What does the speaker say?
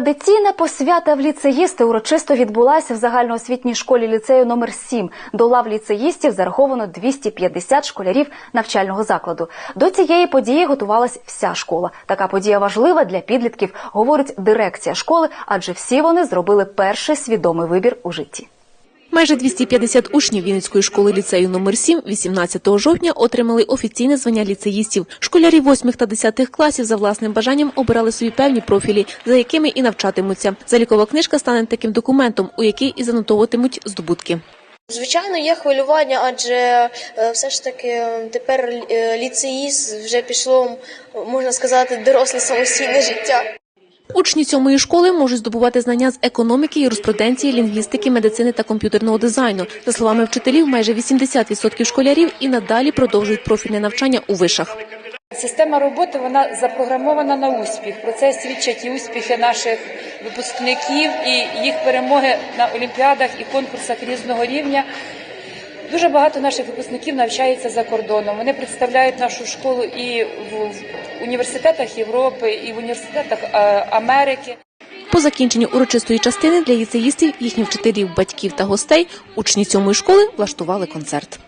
Традиційна посвята в ліцеїсти урочисто відбулася в загальноосвітній школі ліцею номер 7 До лав ліцеїстів зараховано 250 школярів навчального закладу. До цієї події готувалась вся школа. Така подія важлива для підлітків, говорить дирекція школи, адже всі вони зробили перший свідомий вибір у житті. Майже 250 учнів Вінницької школи ліцею номер 7 18 жовтня отримали офіційне звання ліцеїстів. Школярі 8 та 10 класів за власним бажанням обирали собі певні профілі, за якими і навчатимуться. Залікова книжка стане таким документом, у який і занотовуватимуть здобутки. Звичайно, є хвилювання, адже е, все ж таки тепер е, ліцеїст вже пішло, можна сказати, доросле самостійне життя. Учні сьомої школи можуть здобувати знання з економіки, юриспруденції, лінгвістики, медицини та комп'ютерного дизайну. За словами вчителів, майже 80% школярів і надалі продовжують профільне навчання у вишах. Система роботи вона запрограмована на успіх. Про це свідчать і успіхи наших випускників, і їх перемоги на олімпіадах і конкурсах різного рівня. Дуже багато наших випускників навчається за кордоном. Вони представляють нашу школу і в університетах Європи, і в університетах е, Америки. По закінченню урочистої частини для ліцеїстів, їхніх вчителів, батьків та гостей учні сьомої школи влаштували концерт.